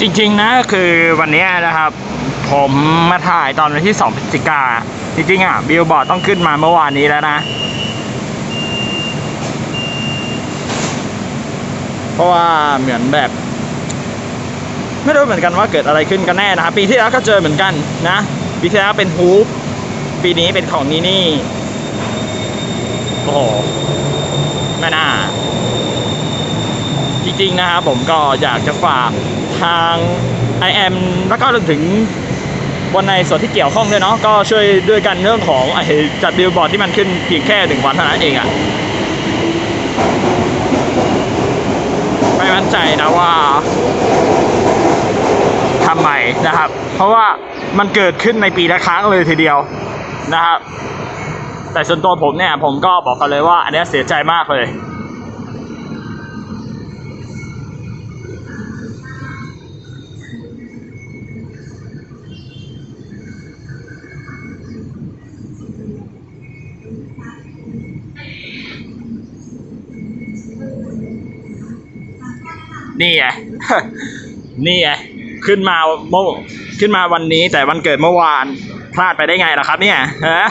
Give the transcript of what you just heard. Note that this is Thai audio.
จริงๆนะคือวันนี้นะครับ ผมมาถ่ายตอนวันที่2พฤศจิกาจริงๆอะบิลบอร์ดต้องขึ้นมาเมื่อวานนี้แล้วนะ ราะว่าเหมือนแบบ ไม่รู้เหมือนกันว่าเกิดอะไรขึ้นกันแน่นะครับปีที่แล้วก็เจอเหมือนกันนะปีที่แล้วเป็นฮูปปีนี้เป็นของนีนี่โอ้โหไม่น่า จริงๆนะครับผมก็อยากจะฝากทาง i อ m แล้วก็รวมถึงวันในส่วนที่เกี่ยวข้องด้วยเนาะก็ช่วยด้วยกันเรื่องของไอ้จัดบิลบอร์ดที่มันขึ้นเพียงแค่หนึ่งวันเท่านั้นเองอะไม่มั่น ใจนะว่าทำไมนะครับ เพราะว่ามันเกิดขึ้นในปีละครั้งเลยทีเดียวนะครับแต่ส่วนตัวผมเนี่ยผมก็บอกกันเลยว่าอันเนี้ยเสียใจมากเลย นี่ไง นี่ไง ขึ้นมาเมื่อขึ้นมาวันนี้แต่วันเกิดเมื่อวาน พลาดไปได้ไงล่ะครับเนี่ยฮะ